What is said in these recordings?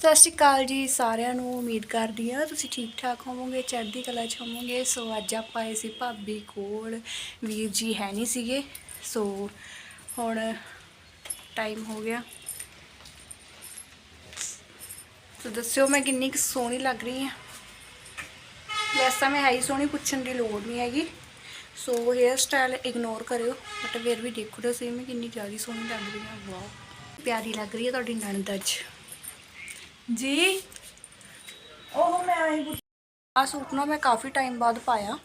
ਸਤਿ ਸ਼੍ਰੀ ਅਕਾਲ ਜੀ, ਸਾਰਿਆਂ ਨੂੰ ਉਮੀਦ ਕਰਦੀ ਹਾਂ ਤੁਸੀਂ ਠੀਕ ਠਾਕ ਹੋਵੋਗੇ, ਚੜ੍ਹਦੀ ਕਲਾ ਚ ਹੋਵੋਗੇ। ਸੋ ਅੱਜ ਆਪਾਂ ਆਏ ਸੀ ਭਾਬੀ ਕੋਲ, ਵੀਰ ਜੀ ਹੈ ਨਹੀਂ ਸੀਗੇ। ਸੋ ਹੁਣ ਟਾਈਮ ਹੋ ਗਿਆ। ਸੋ ਦੱਸਿਓ ਮੈਂ ਕਿੰਨੀ ਕੁ ਸੋਹਣੀ ਲੱਗ ਰਹੀ ਹਾਂ। ਵੈਸੇ ਤਾਂ ਮੈਂ ਹੈ ਹੀ ਸੋਹਣੀ, ਪੁੱਛਣ ਦੀ ਲੋੜ ਨਹੀਂ ਹੈਗੀ। ਸੋ ਹੇਅਰ ਸਟਾਈਲ ਇਗਨੋਰ ਕਰਿਓ ਬਟ ਫਿਰ ਵੀ ਦੇਖੋ ਤਾਂ ਸਹੀ ਮੈਂ ਕਿੰਨੀ ਜ਼ਿਆਦਾ ਸੋਹਣੀ ਲੱਗ ਰਹੀ ਹਾਂ। ਵਾਓ, ਪਿਆਰੀ ਲੱਗ ਰਹੀ ਹੈ ਤੁਹਾਡੀ ਨਣਦ ਅੱਜ। ਜੀ। ਉਹ ਮੈਂ ਆਈ ਆ ਸੂਟ ਨਾ ਮੈਂ ਕਾਫੀ ਟਾਈਮ ਬਾਅਦ ਪਾਇਆ।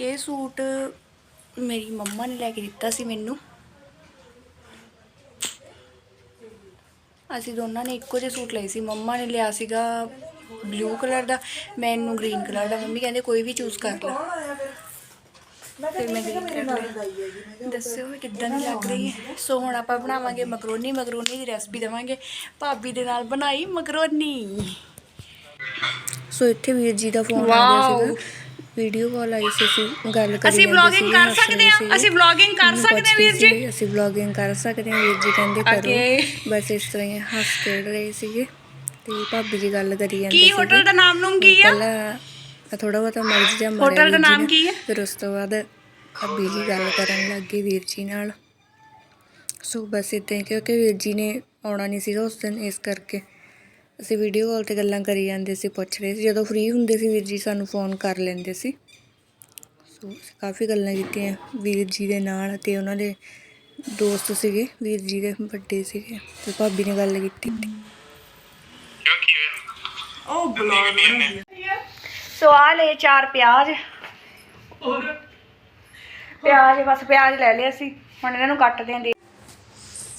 ਇਹ ਸੂਟ ਮੇਰੀ ਮੰਮਾ ਨੇ ਲੈ ਕੇ ਦਿੱਤਾ ਸੀ ਮੈਨੂੰ। ਅਸੀਂ ਦੋਨਾਂ ਨੇ ਇੱਕੋ ਜਿਹੇ ਸੂਟ ਲਏ ਸੀ। ਮੰਮਾ ਨੇ ਲਿਆ ਸੀਗਾ ਬਲੂ ਕਲਰ ਦਾ ਮੈਨੂੰ ਗ੍ਰੀਨ ਕਲਰ ਦਾ। ਮੰਮੀ ਕਹਿੰਦੇ ਕੋਈ ਵੀ ਚੂਜ਼ ਕਰ ਲੈ। ਫਿਰ ਮੈਂ ਕਲਰ ਲਿਆ ਦੱਸਿਓ ਵੀ ਕਿੱਦਾਂ ਦੀ ਲੱਗ ਰਹੀ ਹੈ। ਸੋ ਹੁਣ ਆਪਾਂ ਬਣਾਵਾਂਗੇ ਮਕਰੋਨੀ ਮਕਰੋਨੀ ਦੀ ਰੈਸਪੀ ਦੇਵਾਂਗੇ। ਭਾਬੀ ਦੇ ਨਾਲ ਬਣਾਈ ਮਕਰੋਨੀ। ਸੋ ਇੱਥੇ ਵੀਰ ਜੀ ਦਾ ਫੋਨ ਆ ਗਿਆ ਸੀਗਾ। ਵੀਡੀਓ ਕਾਲ ਆਈ ਸੀ ਅਸੀਂ ਗੱਲ ਕਰੀ ਅਸੀਂ ਵਲੌਗਿੰਗ ਕਰ ਸਕਦੇ ਹਾਂ ਅਸੀਂ ਵਲੌਗਿੰਗ ਕਰ ਸਕਦੇ ਹਾਂ ਵੀਰ ਜੀ। ਅਸੀਂ ਵਲੌਗਿੰਗ ਕਰ ਸਕਦੇ ਹਾਂ ਵੀਰ ਜੀ ਕਹਿੰਦੇ ਕਰੋ। ਬਸ ਇਸ ਤਰ੍ਹਾਂ ਹੀ ਹੱਸ ਖੇਡ ਰਹੇ ਸੀਗੇ। ਤੇ ਭਾਬੀ ਜੀ ਗੱਲ ਕਰੀ ਜਾਂਦੇ ਕੀ ਹੋਟਲ ਦਾ ਨਾਮ ਨੂਮ ਕੀ ਆ? ਪਹਿਲਾਂ ਥੋੜਾ ਬਹੁਤਾ ਮਰਜ਼ ਜਾਂ ਹੋਟਲ ਦਾ ਨਾਮ ਕੀ ਹੈ? ਫਿਰ ਉਸ ਤੋਂ ਬਾਅਦ ਅੱਬੀ ਜੀ ਗੱਲ ਕਰਨ ਲੱਗ ਵੀਰ ਜੀ ਨਾਲ। ਸੋ ਬਸ ਇਦਾਂ ਹੀ ਕਿਉਂਕਿ ਵੀਰ ਜੀ ਨੇ ਆਉਣਾ ਨਹੀਂ ਸੀਗਾ ਉਸ ਦਿਨ ਇਸ ਕਰਕੇ ਅਸੀਂ ਵੀਡੀਓ ਕਾਲ ਤੇ ਗੱਲਾਂ ਕਰੀ ਜਾਂਦੇ ਸੀ ਪੁੱਛ ਰਹੇ ਸੀ। ਜਦੋਂ ਫ੍ਰੀ ਹੁੰਦੇ ਸੀ ਵੀਰ ਜੀ ਸਾਨੂੰ ਫੋਨ ਕਰ ਲੈਂਦੇ ਸੀ। ਸੋ ਕਾਫੀ ਗੱਲਾਂ ਕੀਤੀਆਂ ਵੀਰ ਜੀ ਦੇ ਨਾਲ ਤੇ ਉਹਨਾਂ ਦੇ ਦੋਸਤ ਸੀਗੇ ਵੀਰ ਜੀ ਦੇ ਵੱਡੇ ਸੀਗੇ ਤੇ ਭਾਬੀ ਨੇ ਗੱਲ ਕੀਤੀ। ਉਹ ਬਲੌਗ ਸੋ ਆ ਲੈ ਚਾਰ ਪਿਆਜ਼। ਪਿਆਜ਼ ਬਸ ਪਿਆਜ਼ ਲੈ ਲਿਆ ਸੀ ਹੁਣ ਇਹਨਾਂ ਨੂੰ ਕੱਟਦੇ ਆਂ ਦੇ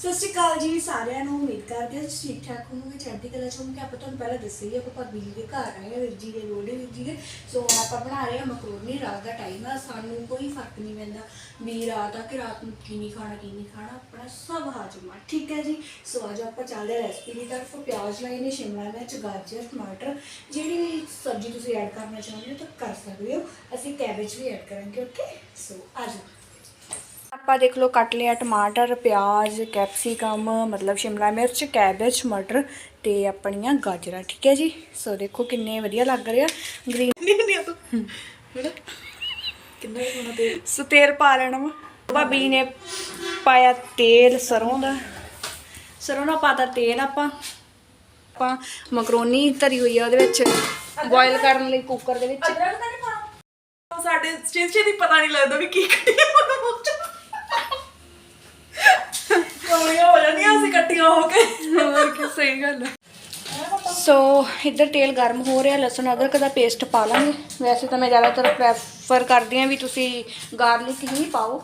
ਸਤਿ ਸ਼੍ਰੀ ਅਕਾਲ ਜੀ ਸਾਰਿਆਂ ਨੂੰ, ਉਮੀਦ ਕਰਦੇ ਹਾਂ ਤੁਸੀਂ ਠੀਕ ਠਾਕ ਹੋਵੋਗੇ। ਚੜ੍ਹਦੀ ਕਲਾ ਚ ਹੋਵੋਗੇ। ਆਪਾਂ ਤੁਹਾਨੂੰ ਪਹਿਲਾਂ ਦੱਸਿਆ ਹੀ ਆਪਾਂ ਭਾਬੀ ਜੀ ਦੇ ਘਰ ਆਏ ਹਾਂ, ਵੀਰ ਜੀ ਦੇ ਲੋੜੇ ਵੀਰ ਜੀ ਦੇ। ਸੋ ਹੁਣ ਆਪਾਂ ਬਣਾ ਰਹੇ ਹਾਂ ਮਕਰੋਨੀ, ਰਾਤ ਦਾ ਟਾਈਮ ਆ। ਸਾਨੂੰ ਕੋਈ ਫ਼ਰਕ ਨਹੀਂ ਪੈਂਦਾ ਵੀ ਰਾਤ ਆ ਕਿ ਰਾਤ ਨੂੰ ਕੀ ਨਹੀਂ ਖਾਣਾ, ਕੀ ਨਹੀਂ ਖਾਣਾ। ਆਪਣਾ ਸਭ ਹਾਜ਼ਮਾ ਠੀਕ ਹੈ ਜੀ? ਸੋ ਅੱਜ ਆਪਾਂ ਚੱਲਦੇ ਹਾਂ ਰੈਸਪੀ ਦੀ ਤਰਫ। ਪਿਆਜ਼ ਲਾਏ ਨੇ, ਸ਼ਿਮਲਾ ਮਿਰਚ, ਗਾਜਰ, ਟਮਾਟਰ। ਜਿਹੜੀ ਵੀ ਸਬਜ਼ੀ ਤੁਸੀਂ ਐਡ ਕਰਨਾ ਚਾਹੁੰਦੇ ਹੋ ਤਾਂ ਕਰ ਸਕਦੇ ਹੋ। ਅਸੀਂ ਕੈਬੇਜ ਵੀ ਐਡ ਕਰਾਂਗੇ ਓਕੇ ਸੋ ਆਜੋ ਆਪਾਂ ਦੇਖ ਲਓ ਕੱਟ ਲਿਆ ਟਮਾਟਰ ਪਿਆਜ਼ ਕੈਪਸਿਕਮ ਮਤਲਬ ਸ਼ਿਮਲਾ ਮਿਰਚ ਕੈਬੇਜ ਮਟਰ ਤੇ ਆਪਣੀਆਂ ਗਾਜਰਾਂ ਠੀਕ ਹੈ ਜੀ? ਸੋ ਦੇਖੋ ਕਿੰਨੇ ਵਧੀਆ ਲੱਗ ਰਿਹਾ ਗ੍ਰੀਨ ਨਹੀਂ ਨਹੀਂ ਉਹ ਕਿੰਨਾ ਹੋਣਾ ਤੇ ਸੋ ਤੇਲ ਪਾ ਲੈਣਾ ਵਾ। ਭਾਬੀ ਨੇ ਪਾਇਆ ਤੇਲ ਸਰੋਂ ਦਾ। ਸਰੋਂ ਦਾ ਪਾਤਾ ਤੇਲ ਆਪਾਂ। ਆਪਾਂ ਮਕਰੋਨੀ ਧਰੀ ਹੋਈ ਆ ਉਹਦੇ ਵਿੱਚ। ਬੋਇਲ ਕਰਨ ਲਈ ਕੁੱਕਰ ਦੇ ਵਿੱਚ। ਤਾਂ ਸਾਡੇ ਸਟੇਜ ਦੀ ਪਤਾ ਨਹੀਂ ਲੱਗਦਾ ਵੀ ਕੀ ਕੱਢੀ ਉਹਨੂੰ ਹੋ ਜਾਂਦੀਆਂ, ਅਸੀਂ ਇਕੱਠੀਆਂ ਹੋ ਕੇ। ਹੋਰ ਕੀ, ਸਹੀ ਗੱਲ ਸੋ ਇੱਧਰ ਤੇਲ ਗਰਮ ਹੋ ਰਿਹਾ, ਲਸਣ, ਅਦਰਕ ਦਾ ਪੇਸਟ ਪਾ ਲਾਂਗੇ। ਵੈਸੇ ਤਾਂ ਮੈਂ ਜ਼ਿਆਦਾਤਰ ਪ੍ਰੈਫਰ ਕਰਦੀ ਹਾਂ ਵੀ ਤੁਸੀਂ ਗਾਰਲਿਕ ਹੀ ਪਾਓ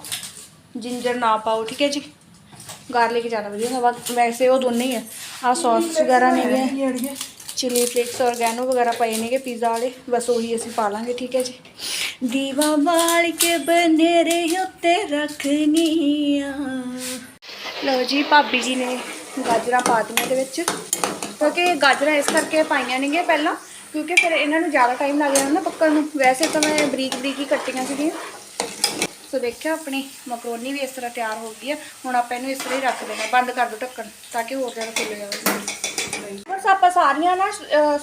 ਜਿੰਜਰ ਨਾ ਪਾਓ, ਠੀਕ ਹੈ ਜੀ? ਗਾਰਲਿਕ ਜ਼ਿਆਦਾ ਵਧੀਆ ਹੁੰਦਾ ਵਾ- ਵੈਸੇ ਉਹ ਦੋਨੇ ਹੀ ਆ। ਆ ਸੌਸ ਵਗੈਰਾ ਨੇ ਵੀ ਚਿਲੀ ਫਲੇਕਸ ਔਰਗੈਨੋ ਵਗੈਰਾ ਪਏ ਨੇਗੇ ਪੀਜ਼ਾ ਵਾਲੇ। ਬਸ ਉਹੀ ਅਸੀਂ ਪਾ ਲਾਂਗੇ, ਠੀਕ ਹੈ ਜੀ? ਦੀਵਾ ਵਾਲ ਕੇ ਬਨੇਰੇ ਉੱਤੇ ਰੱਖਨੀਆਂ। ਲਓ ਜੀ, ਭਾਬੀ ਜੀ ਨੇ ਗਾਜਰਾਂ ਪਾ ਦਿੱਤੀਆਂ ਇਹਦੇ ਵਿੱਚ। ਕਿਉਂਕਿ ਗਾਜਰਾਂ ਇਸ ਕਰਕੇ ਪਾਈਆਂ ਨੇਗੀਆਂ ਪਹਿਲਾਂ, ਕਿਉਂਕਿ ਫਿਰ ਇਹਨਾਂ ਨੂੰ ਜ਼ਿਆਦਾ ਟਾਈਮ ਲੱਗ ਜਾਣਾ ਨਾ ਪੱਕਣ ਨੂੰ। ਵੈਸੇ ਤਾਂ ਮੈਂ ਬਰੀਕ ਬਰੀਕ ਹੀ ਕੱਟੀਆਂ ਸੀਗੀਆਂ। ਸੋ ਦੇਖਿਆ ਆਪਣੀ ਮਕਰੋਨੀ ਵੀ ਇਸ ਤਰ੍ਹਾਂ ਤਿਆਰ ਹੋ ਗਈ ਹੈ ਹੁਣ ਆਪਾਂ ਇਹਨੂੰ ਇਸ ਤਰ੍ਹਾਂ ਹੀ ਰੱਖ ਦੇਣਾ। ਬੰਦ ਕਰ ਦਿਓ ਢੱਕਣ, ਤਾਂ ਕਿ ਹੋਰ ਜ਼ਿਆਦਾ ਫੁੱਲ ਜਾਵੇ ਬਸ ਆਪਾਂ ਸਾਰੀਆਂ ਨਾ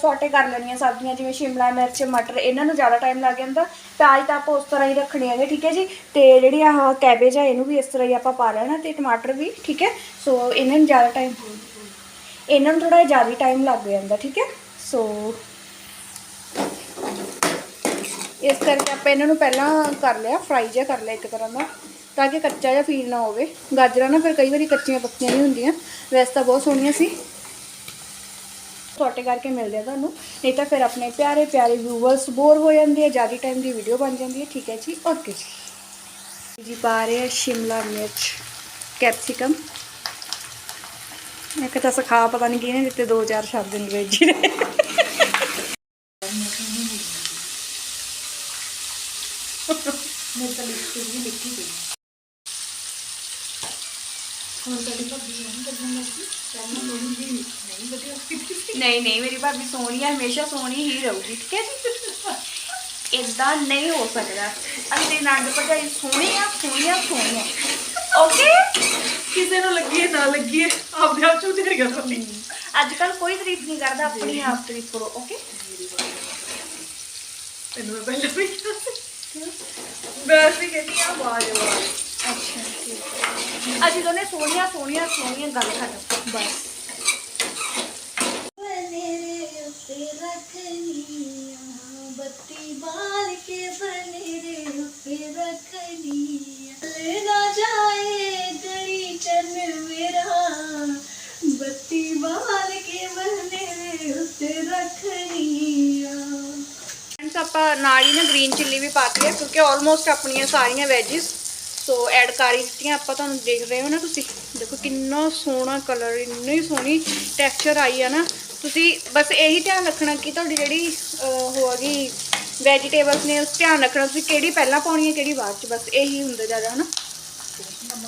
ਸੌਟੇ ਕਰ ਲੈਣੀਆਂ ਸਬਜ਼ੀਆਂ, ਜਿਵੇਂ ਸ਼ਿਮਲਾ ਮਿਰਚ, ਮਟਰ, ਇਹਨਾਂ ਨੂੰ ਜ਼ਿਆਦਾ ਟਾਈਮ ਲੱਗ ਜਾਂਦਾ। ਪਿਆਜ਼ ਤਾਂ ਆਪਾਂ ਉਸ ਤਰ੍ਹਾਂ ਹੀ ਰੱਖਣੇ ਹੈਗੇ, ਠੀਕ ਹੈ ਜੀ? ਤੇ ਜਿਹੜੀ ਆਹ ਕੈਬੇਜ ਆ, ਇਹਨੂੰ ਵੀ ਇਸ ਤਰ੍ਹਾਂ ਹੀ ਆਪਾਂ ਪਾ ਲੈਣਾ ਤੇ ਟਮਾਟਰ ਵੀ, ਠੀਕ ਹੈ? ਸੋ ਇਹਨਾਂ ਨੂੰ ਜ਼ਿਆਦਾ ਟਾਈਮ ਇਹਨਾਂ ਨੂੰ ਥੋੜਾ ਜ਼ਿਆਦਾ ਟਾਈਮ ਲੱਗ ਜਾਂਦਾ, ਠੀਕ ਹੈ? ਸੋ ਇਸ ਕਰਕੇ ਆਪਾਂ ਇਹਨਾਂ ਨੂੰ ਪਹਿਲਾਂ ਕਰ ਲਿਆ ਫਰਾਈ ਜਿਹਾ ਕਰ ਲਿਆ ਇੱਕ ਤਰ੍ਹਾਂ ਦਾ, ਤਾਂ ਕਿ ਕੱਚਾ ਜਿਹਾ ਫੀਲ ਨਾ ਹੋਵੇ। ਗਾਜਰਾਂ ਨਾ ਫਿਰ ਕਈ ਵਾਰੀ ਕੱਚੀਆਂ ਪੱਕੀਆਂ ਨਹੀਂ ਹੁੰਦੀਆਂ, ਵੈਸੇ ਤਾਂ ਬਹੁਤ ਸੋਹਣੀਆਂ ਸੀ। ਸੌਟੇ ਕਰਕੇ ਮਿਲਦੇ ਆ ਤੁਹਾਨੂੰ। ਨਹੀਂ ਤਾਂ ਫਿਰ ਆਪਣੇ ਪਿਆਰੇ ਪਿਆਰੇ ਵਿਊਵਰਸ ਬੋਰ ਹੋ ਜਾਂਦੇ ਆ, ਜ਼ਿਆਦਾ ਟਾਈਮ ਦੀ ਵੀਡੀਓ ਬਣ ਜਾਂਦੀ ਹੈ। ਠੀਕ ਹੈ ਜੀ ਓਕੇ ਜੀ। ਜੀ, ਪਾ ਰਹੇ ਆ ਸ਼ਿਮਲਾ ਮਿਰਚ ਕੈਪਸਿਕਮ ਇੱਕ ਤਾਂ ਸਿਖਾ, ਪਤਾ ਨਹੀਂ ਕਿਹਨੇ ਦਿੱਤੇ, ਦੋ ਚਾਰ ਸ਼ਬਦ ਅੰਗਰੇਜ਼ੀ ਦੇ। ਮੇਰੇ ਤਾਂ ਲਿਖੀ ਵੀ ਲਿਖੀ ਗਈ ਹੁਣ ਸਾਡੀ ਭਾਬੀ ਨੂੰ ਕਰਨਾ ਲੱਗੀ ਨਹੀਂ ਨਹੀਂ ਮੇਰੀ ਭਾਬੀ ਸੋਹਣੀ ਹੈ ਹਮੇਸ਼ਾ ਸੋਹਣੀ ਹੀ ਰਹੂਗੀ ਠੀਕ ਹੈ ਜੀ? ਇਦਾਂ ਨਹੀਂ ਹੋ ਸਕਦਾ। ਅਸੀਂ ਨੰਦ ਭਜਾਈ ਸੋਹਣੀ ਆ ਸੋਹਣੀ ਆ ਸੋਹਣੀ ਆ। ਓਕੇ ਕਿਸੇ ਨੂੰ ਲੱਗੀ ਨਾ ਲੱਗੀ ਆਪਦੇ ਆਪ ਚੁੱਪ ਕਰ ਕਰਨੀ ਅੱਜ ਕੱਲ ਕੋਈ ਤਾਰੀਫ ਨਹੀਂ ਕਰਦਾ ਆਪਣੀ ਆਪ ਤਾਰੀਫ ਕਰੋ ਓਕੇ ਤੈਨੂੰ ਮੈਂ ਪਹਿਲਾਂ ਵੀ ਕਿਹਾ ਸੀ। ਬਸ ਵੀ ਕਹਿੰਦੀ ਆ ਆਵਾਜ਼। ਅੱਛਾ ਅਸੀਂ ਦੋਨੇ ਸੋਹਣੀਆਂ ਸੋਹਣੀਆਂ ਸੋਹਣੀਆਂ ਗੱਲ ਖਤਮ ਬਸ। ਬਨੇਰੇ ਉੱਤੇ ਰੱਖਣੀ ਬੱਤੀ ਬਾਲ ਕੇ ਬਨੇਰੇ ਉੱਤੇ ਰੱਖਣੀ ਲੈ ਨਾ ਜਾਏ ਗਲੀ ਚੰਨ ਮੇਰਾ ਬੱਤੀ ਬਾਲ ਕੇ ਬਨੇਰੇ ਉੱਤੇ ਰੱਖਣੀ ਫਰੈਂਡਸ ਆਪਾਂ ਨਾਲ ਹੀ ਨਾ ਗ੍ਰੀਨ ਚਿੱਲੀ ਵੀ ਪਾਤੀ ਹੈ ਕਿਉਂਕਿ ਆਲਮੋਸਟ ਆਪਣੀਆਂ ਸਾਰੀਆਂ ਵੈਜਿਸ ਸੋ ਐਡ ਕਰ ਹੀ ਦਿੱਤੀਆਂ ਆਪਾਂ ਤੁਹਾਨੂੰ ਦੇਖ ਰਹੇ ਹੋ ਨਾ ਤੁਸੀਂ। ਦੇਖੋ ਕਿੰਨਾ ਸੋਹਣਾ ਕਲਰ ਇੰਨੀ ਸੋਹਣੀ ਟੈਕਸਚਰ ਆਈ ਆ ਨਾ। ਤੁਸੀਂ ਬਸ ਇਹੀ ਧਿਆਨ ਰੱਖਣਾ ਕਿ ਤੁਹਾਡੀ ਜਿਹੜੀ ਹੋਗੀ ਵੈਜੀਟੇਬਲਸ ਨੇ ਉਸ ਧਿਆਨ ਰੱਖਣਾ ਤੁਸੀਂ ਕਿਹੜੀ ਪਹਿਲਾਂ ਪਾਉਣੀ ਹੈ ਕਿਹੜੀ ਬਾਅਦ ਚ। ਬਸ ਇਹੀ ਹੁੰਦਾ ਜ਼ਿਆਦਾ ਹਨਾ।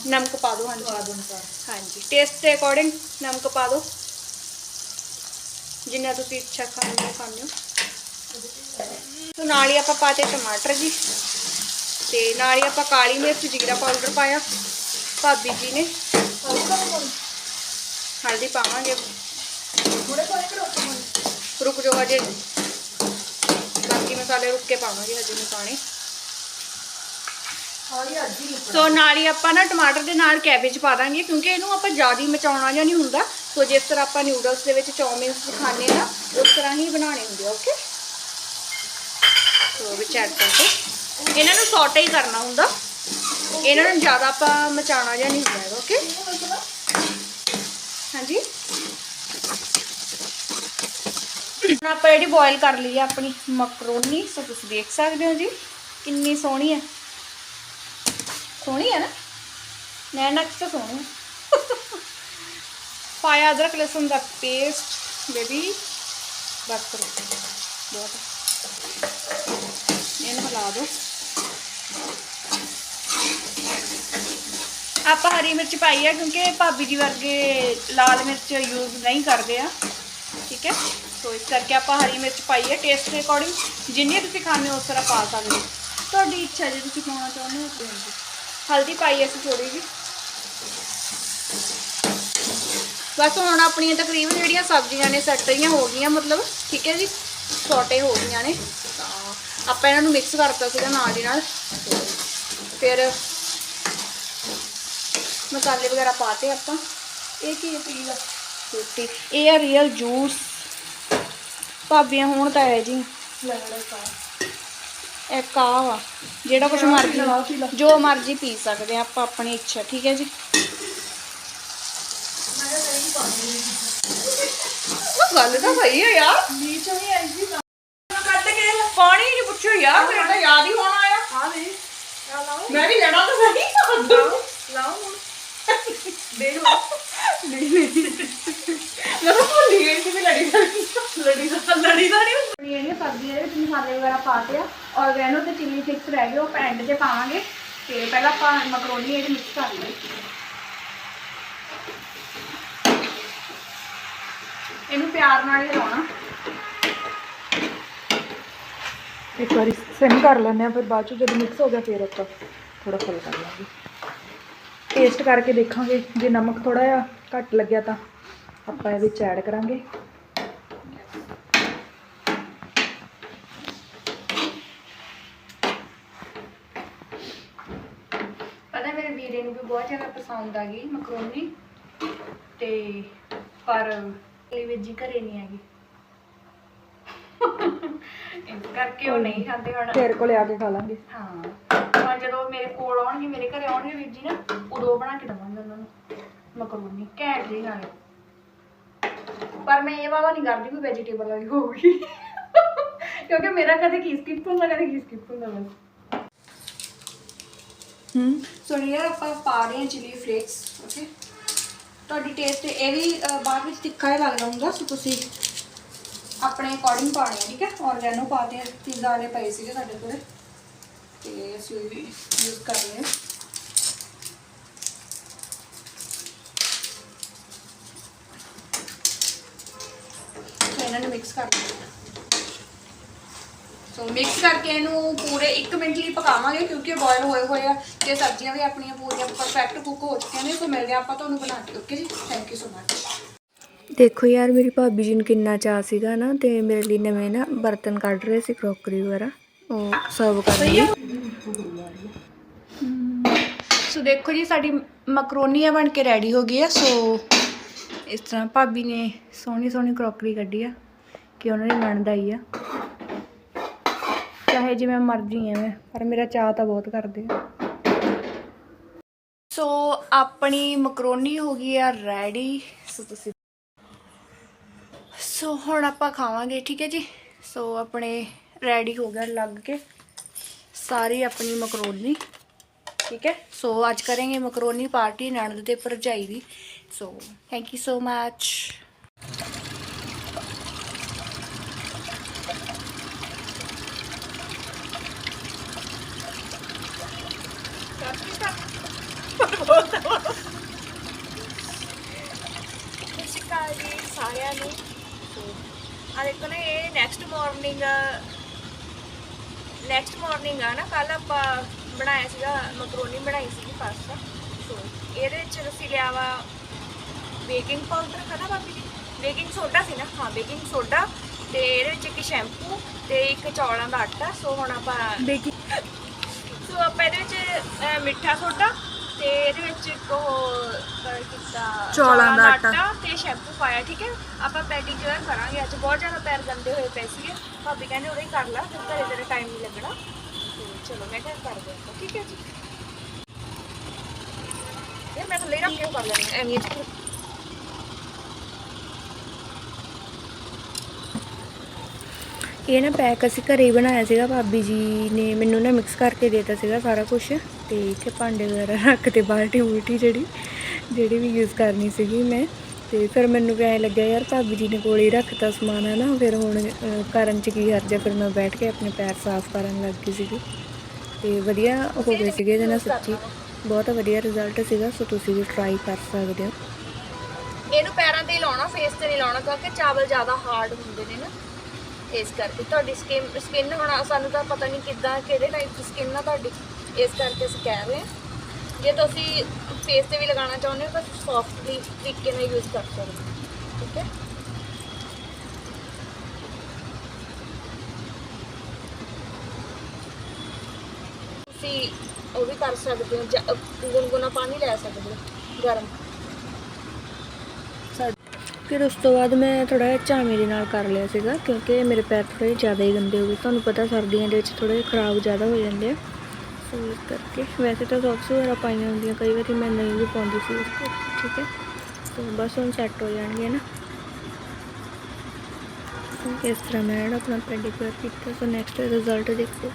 ਨਮਕ ਪਾ ਦਿਓ ਹਾਂਜੀ। ਹਾਂਜੀ। ਟੇਸਟ ਦੇ ਅਕੋਰਡਿੰਗ ਨਮਕ ਪਾ ਦਿਓ। ਜਿੰਨਾ ਤੁਸੀਂ ਇੱਛਾ ਹੋ ਖਾਂਦੇ ਹੋ। ਸੋ ਨਾਲ ਹੀ ਆਪਾਂ ਪਾਤੇ ਟਮਾਟਰ ਜੀ। ਤੇ ਨਾਲ ਹੀ ਆਪਾਂ ਕਾਲੀ ਮਿਰਚ ਜੀਰਾ ਪਾਊਡਰ ਪਾਇਆ, ਭਾਬੀ ਜੀ ਨੇ। ਹਲਦੀ ਪਾਵਾਂਗੇ। ਰੁਕ ਜਾਓ ਅਜੇ ਬਾਕੀ ਮਸਾਲੇ ਰੁਕ ਕੇ ਪਾਵਾਂਗੇ ਹਜੇ ਨਹੀਂ ਪਾਣੇ। ਸੋ ਨਾਲ ਹੀ ਆਪਾਂ ਨਾ ਟਮਾਟਰ ਦੇ ਨਾਲ ਕੈਬੇਜ ਪਾ ਦਾਂਗੇ, ਕਿਉਂਕਿ ਇਹਨੂੰ ਆਪਾਂ ਜ਼ਿਆਦਾ ਮਚਾਉਣਾ ਜਾਂ ਨਹੀਂ ਹੁੰਦਾ। ਸੋ ਜਿਸ ਤਰ੍ਹਾਂ ਆਪਾਂ ਨਿਊਡਲਸ ਦੇ ਵਿੱਚ ਚੌਮਿਨਸ ਖਾਂਦੇ ਆ ਉਸ ਤਰ੍ਹਾਂ ਹੀ ਬਣਾਉਣੇ ਹੁੰਦੇ ਆ ਓਕੇ ਸੋ ਵਿੱਚ ਐਡ ਕਰਕੇ ਇਹਨਾਂ ਨੂੰ ਸੌਟੇ ਹੀ ਕਰਨਾ ਹੁੰਦਾ। ਇਹਨਾਂ ਨੂੰ ਜ਼ਿਆਦਾ ਆਪਾਂ ਮਚਾਉਣਾ ਜਾਂ ਨਹੀਂ ਹੁੰਦਾ ਹੈਗਾ ਓਕੇ ਹਾਂਜੀ। ਹੁਣ ਆਪਾਂ ਜਿਹੜੀ ਬੋਇਲ ਕਰ ਲਈ ਆ ਆਪਣੀ ਮਕਰੋਨੀ ਸੋ ਤੁਸੀਂ ਦੇਖ ਸਕਦੇ ਹੋ ਜੀ, ਕਿੰਨੀ ਸੋਹਣੀ ਹੈ ਸੋਹਣੀ ਹੈ ਨਾ? ਨੈਣਕ ਤਾਂ ਸੋਹਣੀ ਪਾਇਆ ਅਦਰਕ, ਲਸਣ ਦਾ ਪੇਸਟ ਬੇਬੀ ਬਸ ਕਰੋ। ਬਹੁਤ ਹੈ। ਦਿਓ ਆਪਾਂ ਹਰੀ ਮਿਰਚ ਪਾਈ ਹੈ ਕਿਉਂਕਿ ਭਾਬੀ ਜੀ ਵਰਗੇ ਲਾਲ ਮਿਰਚ ਯੂਜ਼ ਨਹੀਂ ਕਰਦੇ ਆ। ਠੀਕ ਹੈ? ਸੋ ਇਸ ਕਰਕੇ ਆਪਾਂ ਹਰੀ ਮਿਰਚ ਪਾਈ ਹੈ ਟੇਸਟ ਦੇ ਅਕੋਰਡਿੰਗ ਜਿੰਨੀ ਤੁਸੀਂ ਖਾਣੇ ਉਸ ਤਰ੍ਹਾਂ ਪਾ ਸਕਦੇ ਹੋ। ਤੁਹਾਡੀ ਇੱਛਾ ਜੇ ਤੁਸੀਂ ਪਾਉਣਾ ਚਾਹੁੰਦੇ ਹੋ ਤਾਂ ਹਲਦੀ ਪਾਈ ਅਸੀਂ ਥੋੜੀ ਜਿਹੀ। ਬਸ ਹੁਣ ਆਪਣੀਆਂ ਤਕਰੀਬਨ ਜਿਹੜੀਆਂ ਸਬਜ਼ੀਆਂ ਨੇ ਸੈੱਟ ਰਹੀਆਂ, ਹੋ ਗਈਆਂ ਮਤਲਬ। ਠੀਕ ਹੈ ਜੀ? ਛੋਟੇ ਹੋ ਗਈਆਂ ਨੇ। ਆਪਾਂ ਇਹਨਾਂ ਨੂੰ ਮਿਕਸ ਕਰਤਾ ਸੀਗਾ ਨਾਲ ਦੀ ਨਾਲ। ਫਿਰ ਮਸਾਲੇ ਵਗੈਰਾ ਪਾਤੇ ਆਪਾਂ। ਇਹ ਕੀ ਹੈ ਪੀਲਾ? ਰੋਟੀ। ਇਹ ਆ ਰੀਅਲ ਜੂਸ ਭਾਬੀਆਂ ਹੋਣ ਤਾਂ ਹੈ ਜੀ ਇਹ ਕਾਹ ਜਿਹੜਾ ਕੁਝ ਮਰਜ਼ੀ ਜੋ ਮਰਜ਼ੀ ਪੀ ਸਕਦੇ ਆ ਆਪਾਂ ਆਪਣੀ ਇੱਛਾ ਠੀਕ ਹੈ ਜੀ? ਉਹ ਗੱਲ ਤਾਂ ਸਹੀ ਹੈ ਯਾਰ। ਨੀਚੋਂ ਹੀ ਆਈ ਸੀ ਨਾ ਕੱਟ ਕੇ ਪਾਣੀ ਨਹੀਂ ਪੁੱਛੋ ਯਾਰ ਮੇਰਾ ਤਾਂ ਯਾਦ ਹੀ ਹੋਣਾ ਆ ਦੇ ਆ ਲਾਓ। ਮੈਂ ਵੀ ਲੈਣਾ ਤਾਂ ਸਹੀ ਲਾਓ ਲਾਓ ਹੁਣ। ਦੇਖ ਲਓ ਮੈਂ ਤਾਂ ਭੁੱਲ ਗਈ ਕਿ ਵੀ ਲੜੀ ਲੜੀ ਦਾ ਲੜੀ ਦਾ ਨਹੀਂ ਜਿਹੜੀਆਂ ਸਬਜ਼ੀਆਂ ਦੇ ਵਿੱਚ ਮਸਾਲੇ ਵਗੈਰਾ ਪਾਤੇ ਆ ਔਰਗੈਨੋ ਤੇ ਚਿਲੀ ਫਿਕਸ ਰਹਿ ਗਏ ਉਹ ਆਪਾਂ ਐਂਡ 'ਚ ਪਾਵਾਂਗੇ। ਤੇ ਪਹਿਲਾਂ ਆਪਾਂ ਮਕਰੋਨੀ ਇਹਦੇ ਮਿਕਸ ਕਰ ਲਈਏ। ਇਹਨੂੰ ਪਿਆਰ ਨਾਲ ਹੀ ਲਾਉਣਾ। ਇੱਕ ਵਾਰੀ ਸਿਮ ਕਰ ਲੈਂਦੇ ਆ ਫਿਰ ਬਾਅਦ ਚ ਜਦੋਂ ਮਿਕਸ ਹੋ ਗਿਆ, ਫਿਰ ਆਪਾਂ ਥੋੜਾ ਫੁੱਲ ਕਰ ਲਾਂਗੇ। ਟੇਸਟ ਕਰਕੇ ਦੇਖਾਂਗੇ, ਜੇ ਨਮਕ ਥੋੜਾ ਜਿਹਾ ਘੱਟ ਲੱਗਿਆ ਤਾਂ ਆਪਾਂ ਇਹ ਵਿੱਚ ਐਡ ਕਰਾਂਗੇ। ਪਤਾ ਮੇਰੇ ਵੀਰੇ ਨੂੰ ਵੀ ਬਹੁਤ ਜ਼ਿਆਦਾ ਪਸੰਦ ਆ ਗਈ ਮਕਰੋਨੀ, ਤੇ ਪਰ ਇਹ ਵਿੱਚ ਘਰੇ ਨਹੀਂ ਹੈਗੀ। ਇਸ ਕਰਕੇ ਉਹ ਨਹੀਂ ਖਾਂਦੇ ਹੁਣ। ਤੇਰੇ ਕੋਲੇ ਆ ਕੇ ਖਾ ਲਾਂਗੇ। ਹਾਂ। ਹੁਣ ਜਦੋਂ ਮੇਰੇ ਕੋਲ ਆਉਣਗੇ ਮੇਰੇ ਘਰੇ ਆਉਣਗੇ ਵੀਰ ਜੀ ਨਾ ਉਦੋਂ ਬਣਾ ਕੇ ਦਵਾਂਗੇ ਉਹਨਾਂ ਨੂੰ। ਮਕਰੋਨੀ ਘੈਂਟ ਜੀ ਨਾਲ। ਪਰ ਮੈਂ ਇਹ ਵਾਲਾ ਨਹੀਂ ਕਰਦੀ ਕੋਈ ਵੈਜੀਟੇਬਲ ਵਾਲੀ ਹੋਊਗੀ। ਕਿਉਂਕਿ ਮੇਰਾ ਕਦੇ ਕੀ ਸਕਿਪ ਹੁੰਦਾ ਕਦੇ ਕੀ ਸਕਿਪ ਹੁੰਦਾ ਬਸ। ਹੂੰ? ਸੋ ਇਹ ਆਪਾਂ ਪਾ ਰਹੇ ਹਾਂ ਚਿਲੀ ਫਲੇਕਸ ਓਕੇ ਤੁਹਾਡੀ ਟੇਸਟ ਇਹ ਵੀ ਬਾਅਦ ਵਿੱਚ ਤਿੱਖਾ ਹੀ ਲੱਗਦਾ ਹੁੰਦਾ ਸੋ ਤੁਸੀਂ ਆਪਣੇ ਅਕੋਰਡਿੰਗ ਪਾਣੇ ਆ, ਠੀਕ ਹੈ? ਔਰਗੈਨੋ ਪਾਤੇ ਤਿੰਨ ਦਾਣੇ ਪਏ ਸੀਗੇ ਸਾਡੇ ਕੋਲ। ਤੇ ਅਸੀਂ ਉਹ ਵੀ ਯੂਜ਼ ਕਰ ਰਹੇ ਹਾਂ ਇਹਨਾਂ ਨੂੰ ਮਿਕਸ ਕਰ ਦਿਓ ਸੋ ਮਿਕਸ ਕਰਕੇ ਇਹਨੂੰ ਪੂਰੇ 1 ਮਿੰਟ ਲਈ ਪਕਾਵਾਂਗੇ, ਕਿਉਂਕਿ ਬੋਇਲ ਹੋਏ ਹੋਏ ਆ ਤੇ ਸਬਜ਼ੀਆਂ ਵੀ ਆਪਣੀਆਂ ਪੂਰੀਆਂ ਪਰਫੈਕਟ ਕੁੱਕ ਹੋ ਚੁੱਕੀਆਂ ਨੇ ਸੋ ਮਿਲਦੇ ਹਾਂ ਆਪਾਂ ਤੁਹਾਨੂੰ ਬਣਾ ਕੇ। Okay ji? Thank you so much ਦੇਖੋ ਯਾਰ ਮੇਰੀ ਭਾਬੀ ਜੀ ਨੂੰ ਕਿੰਨਾ ਚਾਹ ਸੀਗਾ ਨਾ ਤੇ ਮੇਰੇ ਲਈ ਨਵੇਂ ਨਾ ਬਰਤਨ ਕੱਢ ਰਹੇ ਸੀ ਕਰੋਕਰੀ ਵਗੈਰਾ। ਉਹ ਸਰਵ ਕਰਨ ਲਈ ਸੋ ਦੇਖੋ ਜੀ, ਸਾਡੀ ਮਕਰੋਨੀਆ ਬਣ ਕੇ ਰੈਡੀ ਹੋ ਗਈ ਆ। ਸੋ ਇਸ ਤਰ੍ਹਾਂ ਭਾਬੀ ਨੇ ਸੋਹਣੀ ਸੋਹਣੀ ਕਰੋਕਰੀ ਕੱਢੀ ਆ ਕਿ ਉਹਨਾਂ ਨੇ ਬਣਦਾ ਹੀ ਆ। ਚਾਹੇ ਜਿਵੇਂ ਮਰਜ਼ੀ ਐਵੇਂ, ਪਰ ਮੇਰਾ ਚਾਹ ਤਾਂ ਬਹੁਤ ਕਰਦੇ ਆ। ਸੋ ਆਪਣੀ ਮਕਰੋਨੀ ਹੋ ਗਈ ਆ ਰੈਡੀ ਸੋ ਤੁਸੀਂ ਸੋ ਹੁਣ ਆਪਾਂ ਖਾਵਾਂਗੇ, ਠੀਕ ਹੈ ਜੀ? ਸੋ ਆਪਣੇ ਰੈਡੀ ਹੋ ਗਿਆ ਲੱਗ ਕੇ ਸਾਰੀ ਆਪਣੀ ਮਕਰੋਨੀ, ਠੀਕ ਹੈ? ਸੋ ਅੱਜ ਕਰਾਂਗੇ ਮਕਰੋਨੀ ਪਾਰਟੀ ਨਣਦ ਤੇ ਭਰਜਾਈ ਦੀ। ਸੋ ਥੈਂਕ ਯੂ ਸੋ ਮੱਚ ਸਤਿ ਸ਼੍ਰੀ ਅਕਾਲ ਜੀ ਸਾਰਿਆਂ ਨੂੰ। ਆ ਦੇਖੋ ਨਾ ਇਹ ਨੈਕਸਟ ਮਾਰਨਿੰਗ ਨੈਕਸਟ ਮਾਰਨਿੰਗ ਆ ਨਾ ਕੱਲ ਆਪਾਂ ਬਣਾਇਆ ਸੀਗਾ ਮਕਰੋਨੀ ਬਣਾਈ ਸੀਗੀ ਪਾਸਤਾ ਸੋ ਇਹਦੇ ਵਿੱਚ ਅਸੀਂ ਲਿਆ ਵਾ ਬੇਕਿੰਗ ਪਾਊਡਰ ਨਾ ਬਾਬੀ ਜੀ? ਬੇਕਿੰਗ ਸੋਡਾ ਸੀ ਨਾ ਹਾਂ ਬੇਕਿੰਗ ਸੋਡਾ ਤੇ ਇਹਦੇ ਵਿੱਚ ਇੱਕ ਸ਼ੈਂਪੂ ਤੇ ਇੱਕ ਚੌਲਾਂ ਦਾ ਆਟਾ। ਸੋ ਹੁਣ ਆਪਾਂ ਬੇਕਿੰਗ ਸੋ ਆਪਾਂ ਇਹਦੇ ਵਿੱਚ ਮਿੱਠਾ ਸੋਡਾ ਤੇ ਇਹਦੇ ਵਿੱਚ ਇੱਕ ਉਹ ਕੀਤਾ। ਚੌਲਾਂ ਦਾ ਆਟਾ। ਤੇ ਸ਼ੈਂਪੂ ਪਾਇਆ ਠੀਕ ਹੈ? ਆਪਾਂ ਪੈਡੀਕਿਉਰ ਕਰਾਂਗੇ ਅੱਜ। ਬਹੁਤ ਜ਼ਿਆਦਾ ਪੈਰ ਗੰਦੇ ਹੋਏ ਪਏ ਸੀਗੇ। ਭਾਬੀ ਕਹਿੰਦੇ ਉਹਦੇ ਕਰ ਲਾ ਫਿਰ ਘਰੇ ਤੇਰੇ ਟਾਈਮ ਨਹੀਂ ਲੱਗਣਾ। ਚਲੋ ਮੈਂ ਕਰ ਦਿਆਂ ਠੀਕ ਹੈ ਜੀ? ਇਹ ਮੈਂ ਥੱਲੇ ਰੱਖ ਕੇ ਕਰ ਲੈਣੀ ਐਵੇਂ ਹੀ ਇਹ ਨਾ ਪੈਕ ਅਸੀਂ ਘਰੇ ਹੀ ਬਣਾਇਆ ਸੀਗਾ ਭਾਬੀ ਜੀ ਨੇ ਮੈਨੂੰ ਨਾ ਮਿਕਸ ਕਰਕੇ ਦੇਤਾ ਸੀਗਾ ਸਾਰਾ ਕੁਝ ਤੇ ਇੱਥੇ ਭਾਂਡੇ ਵਗੈਰਾ ਰੱਖ ਤੇ ਬਾਲਟੀ ਉਲਟੀ ਜਿਹੜੀ ਜਿਹੜੀ ਵੀ ਯੂਜ਼ ਕਰਨੀ ਸੀਗੀ ਮੈਂ। ਤੇ ਫਿਰ ਮੈਨੂੰ ਵੀ ਐਂ ਲੱਗਿਆ, ਯਾਰ ਭਾਬੀ ਜੀ ਨੇ ਕੋਲ ਹੀ ਰੱਖਤਾ ਸਮਾਨ ਹੈ ਨਾ ਫਿਰ ਹੁਣ ਕਰਨ ਚ ਕੀ ਹਰਜ ਹੈ? ਫਿਰ ਮੈਂ ਬੈਠ ਕੇ ਆਪਣੇ ਪੈਰ ਸਾਫ਼ ਕਰਨ ਲੱਗ ਗਈ ਸੀਗੀ। ਤੇ ਵਧੀਆ ਹੋ ਗਏ ਸੀਗੇ ਇਹਦੇ ਨਾਲ ਸੱਚੀ। ਬਹੁਤ ਵਧੀਆ ਰਿਜ਼ਲਟ ਸੀਗਾ, ਸੋ ਤੁਸੀਂ ਵੀ ਟਰਾਈ ਕਰ ਸਕਦੇ ਹੋ। ਇਹਨੂੰ ਪੈਰਾਂ ਤੇ ਹੀ ਲਾਉਣਾ ਫੇਸ ਤੇ ਨਹੀਂ ਲਾਉਣਾ, ਕਿਉਂਕਿ ਚਾਵਲ ਜ਼ਿਆਦਾ ਹਾਰਡ ਹੁੰਦੇ ਨੇ ਨਾ। ਇਸ ਕਰਕੇ ਤੁਹਾਡੀ ਸਕਿਨ ਸਕਿਨ ਹੁਣ ਸਾਨੂੰ ਤਾਂ ਪਤਾ ਨਹੀਂ ਕਿੱਦਾਂ, ਕਿਹੜੇ ਟਾਈਪ ਦੀ ਸਕਿਨ ਆ ਤੁਹਾਡੀ। ਇਸ ਕਰਕੇ ਅਸੀਂ ਕਹਿ ਰਹੇ ਹਾਂ। ਜੇ ਤੁਸੀਂ ਫੇਸ ਤੇ ਵੀ ਲਗਾਉਣਾ ਚਾਹੁੰਦੇ ਹੋ ਤਾਂ ਸੌਫਟਲੀ ਤਰੀਕੇ ਨਾਲ ਯੂਜ਼ ਕਰ ਸਕਦੇ ਹੋ, ਠੀਕ ਹੈ? ਤੁਸੀਂ ਉਹ ਵੀ ਕਰ ਸਕਦੇ ਹੋ, ਜਾਂ- ਪਾਣੀ ਲੈ ਸਕਦੇ ਹੋ, ਗਰਮ। ਫਿਰ ਉਸ ਤੋਂ ਬਾਅਦ ਮੈਂ ਥੋੜਾ ਜਿਹਾ ਝਾਵੇਂ ਦੇ ਨਾਲ ਕਰ ਲਿਆ ਸੀਗਾ, ਕਿਉਂਕਿ ਮੇਰੇ ਪੈਰ ਥੋੜੇ ਜ਼ਿਆਦਾ ਹੀ ਗੰਦੇ ਹੋ ਗਏ। ਤੁਹਾਨੂੰ ਪਤਾ ਸਰਦੀਆਂ ਦੇ ਵਿੱਚ ਥੋੜੇ ਖਰਾਬ ਜ਼ਿਆਦਾ ਹੋ ਜਾਂਦੇ ਆ। ਸੋ ਇਸ ਕਰਕੇ ਵੈਸੇ ਤਾਂ ਸੌਕਸ ਵਗੈਰਾ ਪਾਈਆਂ ਹੁੰਦੀਆਂ ਕਈ ਵਾਰੀ ਮੈਂ ਨਹੀਂ ਵੀ ਪਾਉਂਦੀ ਸੀ ਇਸ ਕਰਕੇ ਠੀਕ ਹੈ ਸੋ ਬਸ ਹੁਣ ਸੈੱਟ ਹੋ ਜਾਣਗੇ ਨਾ ਸੋ ਇਸ ਤਰ੍ਹਾਂ ਮੈਂ ਜਿਹੜਾ ਆਪਣਾ ਪੈਡੀਕਿਉਰ ਕੀਤਾ ਸੋ ਨੈਕਸਟ ਰਿਜ਼ਲਟ ਦੇਖੋ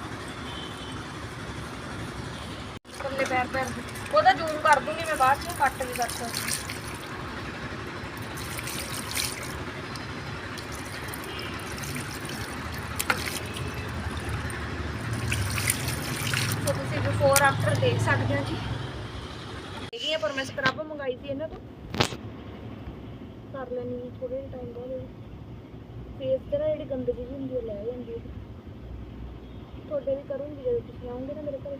ਕੱਲੇ ਪੈਰ ਪੈਰ ਉਹਦਾ ਜ਼ੂਮ ਕਰ ਦੂੰਗੀ ਮੈਂ ਬਾਅਦ ਚ ਕੱਟ ਵੀ ਕਰ ਸਕਦੀ ਸੋ ਤੁਸੀਂ ਬਿਫੋਰ ਆਫਟਰ ਦੇਖ ਸਕਦੇ ਹਾਂ ਜੀ। ਹੈਗੀ ਆ ਪਰ ਮੈਂ ਸਕਰਬ ਮੰਗਾਈ ਸੀ ਇਹਨਾਂ ਤੋਂ। ਕਰ ਲੈਣੀ ਥੋੜੇ ਟਾਈਮ ਬਾਅਦ। ਫੇਸ ਤੇ ਨਾ ਜਿਹੜੀ ਗੰਦਗੀ ਜਿਹੀ ਹੁੰਦੀ ਉਹ ਲੈ ਜਾਂਦੀ ਹੈ ਤੁਹਾਡੇ ਵੀ ਕਰੂੰਗੀ ਜਦੋਂ ਤੁਸੀਂ ਆਉਂਗੇ ਨਾ ਮੇਰੇ ਘਰੇ।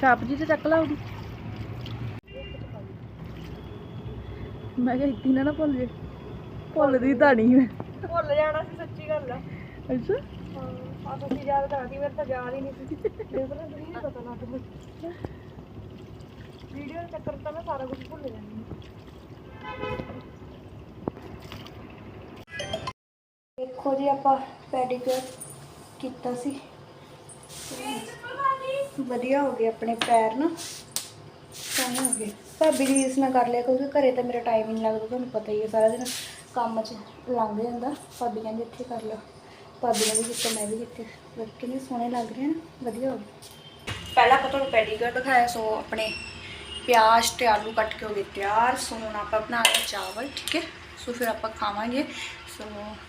ਛਾਪ ਜੀ ਤੇ ਚੱਕ ਲਾ ਉਹਦੀ ਮੈਂ ਕਿਹਾ ਇੱਤੀ ਨਾ ਨਾ ਭੁੱਲ ਜੇ। ਭੁੱਲਦੀ ਤਾਂ ਨਹੀਂ ਮੈਂ। ਭੁੱਲ ਜਾਣਾ ਸੀ ਸੱਚੀ ਗੱਲ ਆ। ਅੱਛਾ। ਆ ਤੁਸੀਂ ਯਾਦ ਕਰਾਤੀ ਮੇਰੇ ਤਾਂ ਯਾਦ ਹੀ ਨਹੀਂ ਸੀ। ਦੇਖ ਲੈ ਨਹੀਂ ਪਤਾ ਲੱਗ ਵੀਡੀਓ ਦੇ ਚੱਕਰ ਤਾਂ ਮੈਂ ਸਾਰਾ ਕੁਝ ਭੁੱਲ ਜਾਂਦੀ ਦੇਖੋ ਜੀ ਆਪਾਂ ਪੈਡੀਕਿਉਰ ਕੀਤਾ ਸੀ। ਵਧੀਆ ਹੋ ਗਏ ਆਪਣੇ ਪੈਰ ਨਾ। ਸੋਹਣੇ ਹੋ ਗਏ। ਭਾਬੀ ਦੀ ਇਸ ਨਾਲ ਕਰ ਲਿਆ ਕਿਉਂਕਿ ਘਰੇ ਤਾਂ ਮੇਰਾ ਟਾਈਮ ਹੀ ਨਹੀਂ ਲੱਗਦਾ, ਤੁਹਾਨੂੰ ਪਤਾ ਹੀ ਹੈ ਸਾਰਾ ਦਿਨ ਕੰਮ 'ਚ ਲੰਘ ਜਾਂਦਾ। ਭਾਬੀ ਕਹਿੰਦੀ ਇੱਥੇ ਕਰ ਲਓ। ਭਾਬੀ ਨੇ ਵੀ ਕੀਤਾ, ਮੈਂ ਵੀ ਕੀਤੀ। ਵੇਖ ਕਿੰਨੇ ਸੋਹਣੇ ਲੱਗ ਰਹੇ ਨੇ, ਵਧੀਆ ਹੋ ਗਏ। ਪਹਿਲਾਂ ਆਪਾਂ ਤੁਹਾਨੂੰ ਪੈਡੀਗਰ ਦਿਖਾਇਆ, ਸੋ ਆਪਣੇ ਪਿਆਜ਼ ਤੇ ਆਲੂ ਕੱਟ ਕੇ ਹੋ ਗਏ ਤਿਆਰ। ਸੋ ਹੁਣ ਆਪਾਂ ਬਣਾ ਲਿਆ ਚਾਵਲ, ਠੀਕ ਹੈ? ਸੋ ਫਿਰ ਆਪਾਂ ਖਾਵਾਂਗੇ। ਸੋ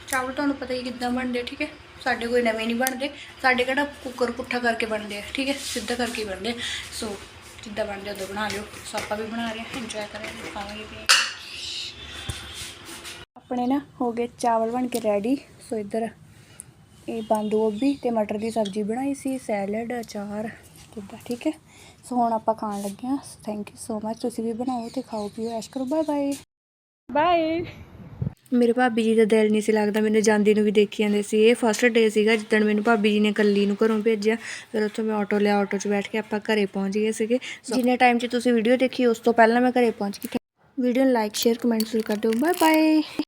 ਚਾਵਲ ਤੁਹਾਨੂੰ ਪਤਾ ਹੀ ਕਿੱਦਾਂ ਬਣਦੇ ਠੀਕ ਹੈ? ਸਾਡੇ ਕੋਈ ਨਵੇਂ ਨਹੀਂ ਬਣਦੇ। ਸਾਡੇ ਕਿਹੜਾ ਕੁੱਕਰ ਪੁੱਠਾ ਕਰਕੇ ਬਣਦੇ ਆ, ਠੀਕ ਹੈ? ਸਿੱਧਾ ਕਰਕੇ ਬਣਦੇ ਸੋ ਜਿੱਦਾਂ ਬਣਦੇ ਉਦੋਂ ਬਣਾ ਲਿਓ। ਸੋ ਆਪਾਂ ਵੀ ਬਣਾ ਰਹੇ ਹਾਂ ਇੰਜੋਏ ਕਰਾਂਗੇ ਖਾਵਾਂਗੇ, ਪੀਵਾਂਗੇ। ਆਪਣੇ ਨਾ ਹੋ ਗਏ ਚਾਵਲ ਬਣ ਕੇ ਰੈਡੀ ਸੋ ਇੱਧਰ ਇਹ ਬੰਦ ਗੋਭੀ ਤੇ ਮਟਰ ਦੀ ਸਬਜ਼ੀ ਬਣਾਈ ਸੀ ਸੈਲਡ ਅਚਾਰ ਕਿੱਦਾਂ ਠੀਕ ਹੈ? ਸੋ ਹੁਣ ਆਪਾਂ ਖਾਣ ਲੱਗੇ ਹਾਂ। ਥੈਂਕ ਯੂ ਸੋ ਮਚ ਤੁਸੀਂ ਵੀ ਬਣਾਓ ਤੇ ਖਾਓ, ਪੀਓ, ਐਸ਼ ਕਰੋ। ਬਾਏ ਬਾਏ ਬਾਏ ਮੇਰੇ ਭਾਬੀ ਜੀ ਦਾ ਦਿਲ ਨਹੀਂ ਸੀ ਲੱਗਦਾ ਮੈਨੂੰ ਜਾਂਦੀ ਨੂੰ ਵੀ ਦੇਖੀ ਜਾਂਦੇ ਸੀ। ਇਹ ਫਸਟ ਡੇ ਸੀਗਾ ਜਿੱਦਣ ਮੈਨੂੰ ਭਾਬੀ ਜੀ ਨੇ ਕੱਲੀ ਨੂੰ ਘਰੋਂ ਭੇਜਿਆ। ਫਿਰ ਉੱਥੋਂ ਮੈਂ ਆਟੋ ਲਿਆ ਆਟੋ 'ਚ ਬੈਠ ਕੇ ਆਪਾਂ ਘਰੇ ਪਹੁੰਚ ਗਏ ਸੀਗੇ। ਜਿੰਨੇ ਟਾਈਮ 'ਚ ਤੁਸੀਂ ਵੀਡੀਓ ਦੇਖੀ, ਉਸ ਤੋਂ ਪਹਿਲਾਂ ਮੈਂ ਘਰੇ ਪਹੁੰਚ ਗਈ ਵੀਡੀਓ ਨੂੰ ਲਾਈਕ ਸ਼ੇਅਰ ਕਮੈਂਟ ਜ਼ਰੂਰ ਕਰ ਦਿਓ। Bye bye